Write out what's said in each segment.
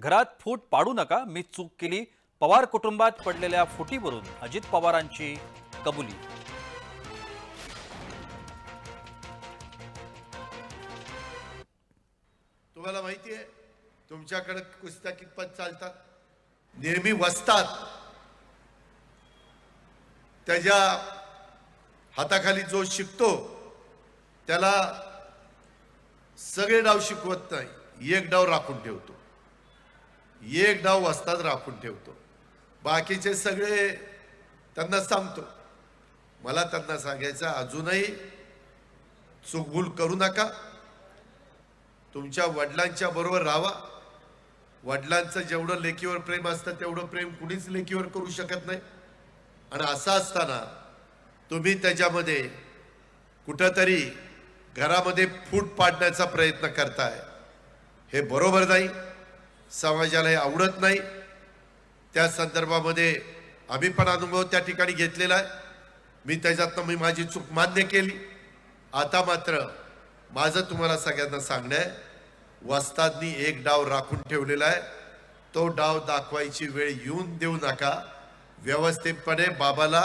घरात फूट पाडू नका मी चूक केली. पवार कुटुंबात पडलेल्या फुटीवरून अजित पवारांची कबुली. तुम्हाला माहिती आहे तुमच्याकडे कुस्त्या कितपत चालतात? नेहमी वसतात. त्याच्या हाताखाली जो शिकतो त्याला सगळे डाव शिकवत नाही. एक डाव राखून ठेवतो. एक डाव वाजताच राखून ठेवतो. बाकीचे सगळे त्यांना सांगतो. मला त्यांना सांगायचं अजूनही चुकभूल करू नका. तुमच्या वडिलांच्या बरोबर राहा वडिलांचं जेवढं लेकीवर प्रेम असतं तेवढं प्रेम कुणीच लेकीवर करू शकत नाही. आणि असं असताना तुम्ही त्याच्यामध्ये कुठंतरी घरामध्ये फूट पाडण्याचा प्रयत्न करताय. हे बरोबर नाही. समाजाला हे आवडत नाही. त्या संदर्भामध्ये आम्ही पण अनुभव त्या ठिकाणी घेतलेला आहे. मी त्याच्यातनं मी माझी चूक मान्य केली. आता मात्र माझं तुम्हाला सगळ्यांना सांगणं आहे वस्तादनी एक डाव राखून ठेवलेला आहे. तो डाव दाखवायची वेळ येऊन देऊ नका. व्यवस्थितपणे बाबाला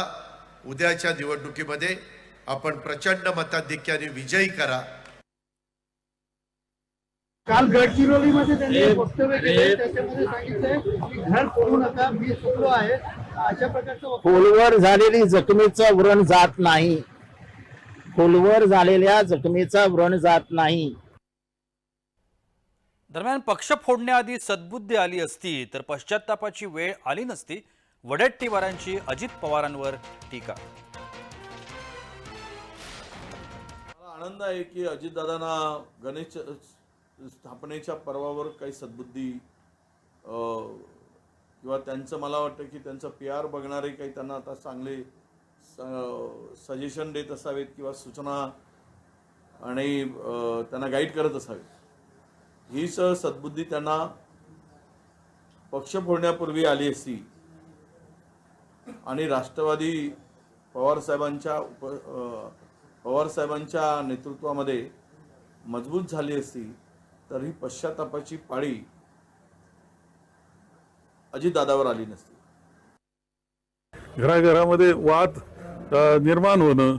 उद्याच्या निवडणुकीमध्ये आपण प्रचंड मताधिक्याने विजयी करा. काल गडचिरोलीमध्ये त्यांनी वक्तव्य केलं त्याच्यामध्ये सांगितलंय की घर फोडू नका मी चुकलो आहे. अशा प्रकारचं खोलवर झालेली जखमेचं व्रण जात नाही. खोलवर झालेल्या जखमेचा व्रण जात नाही. दरम्यान पक्ष फोडण्याआधी सद्बुद्धी आली असती तर पश्चातापाची वेळ आली नसती वडेट्टीवारांची अजित पवारांवर टीका. मला आनंद आहे की अजितदादांना गणेश स्थापनेच्या पर्वावर काही सद्बुद्धी अं, किंवा त्यांचं मला वाटतं की त्यांचं पी आर बघणारे काही त्यांना आता चांगले सजेशन देत असावेत किंवा सूचना आणि त्यांना गाईड करत असावेत. हीच सद्बुद्धी त्यांना पक्ष फोडण्यापूर्वी आली असती. आणि राष्ट्रवादी पवारसाहेबांच्या उप पवारसाहेबांच्या नेतृत्वामध्ये मजबूत झाली असती. तर ही पश्चातापाची पाळी अजितदादावर आली नसती. घराघरामध्ये वाद निर्माण होणं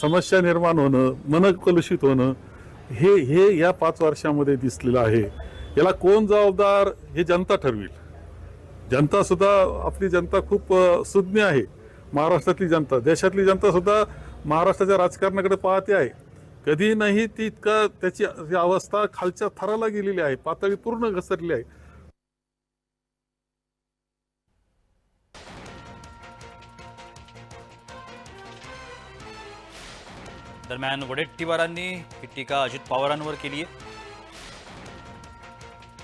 समस्या निर्माण होणं मन कलुषित होणं हे हे या पाच वर्षामध्ये दिसलेलं आहे. याला कोण जबाबदार हे जनता ठरवेल. जनता सुद्धा आपली जनता खूप सुज्ञ आहे. महाराष्ट्रातली जनता देशातली जनता सुद्धा महाराष्ट्राच्या राजकारणाकडे पाहते आहे. कधी नाही ती इतका त्याची अवस्था खालच्या थराला गेलेली आहे. पातळी पूर्ण घसरली आहे. दरम्यान वडेट्टीवारांनी ही टीका अजित पवारांवर केली आहे.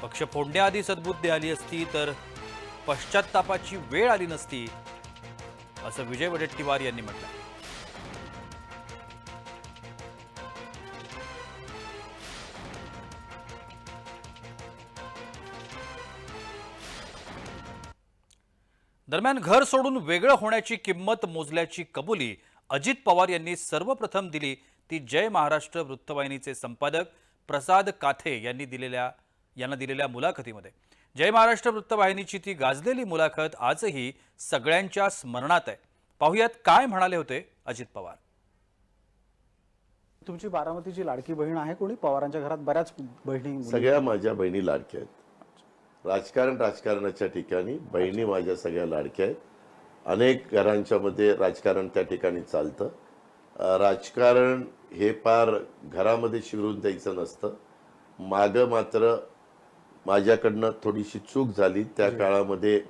पक्ष फोडण्याआधी सद्बुद्धी आली असती तर पश्चातापाची वेळ आली नसती असं विजय वडेट्टीवार यांनी म्हटलं दरम्यान घर सोडून वेगळं होण्याची किंमत मोजल्याची कबुली अजित पवार यांनी सर्वप्रथम दिली. ती जय महाराष्ट्र वृत्तवाहिनीचे संपादक प्रसाद काथे यांनी दिलेल्या यांना दिलेल्या मुलाखतीमध्ये. जय महाराष्ट्र वृत्तवाहिनीची ती गाजलेली मुलाखत आजही सगळ्यांच्या स्मरणात आहे. पाहुयात काय म्हणाले होते अजित पवार. तुमची बारामतीची लाडकी बहीण आहे कोणी? पवारांच्या घरात बऱ्याच बहिणी सगळ्या माझ्या बहिणी लाडक्या आहेत. राजकारण राजकारणाच्या ठिकाणी बहिणी माझ्या सगळ्या लाडक्या आहेत. अनेक घरांच्या मध्ये राजकारण त्या ठिकाणी चालतं. राजकारण हे फार घरामध्ये शिरून द्यायचं नसतं. मागं मात्र माझ्याकडनं थोडीशी चूक झाली. त्या काळामध्ये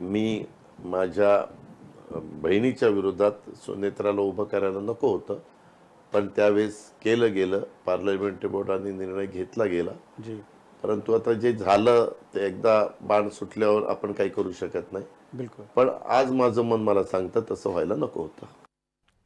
मी माझ्या बहिणीच्या विरोधात सुनेत्राला उभं करायला नको होतं. पण त्यावेळेस केलं गेलं. पार्लमेंटरी बोर्डाने निर्णय घेतला गेला. जी. परंतु आता जे झालं ते एकदा बाण सुटल्यावर आपण काही करू शकत नाही. बिलकुल. पण आज माझं मन मला सांगतं तसं व्हायला नको होतं.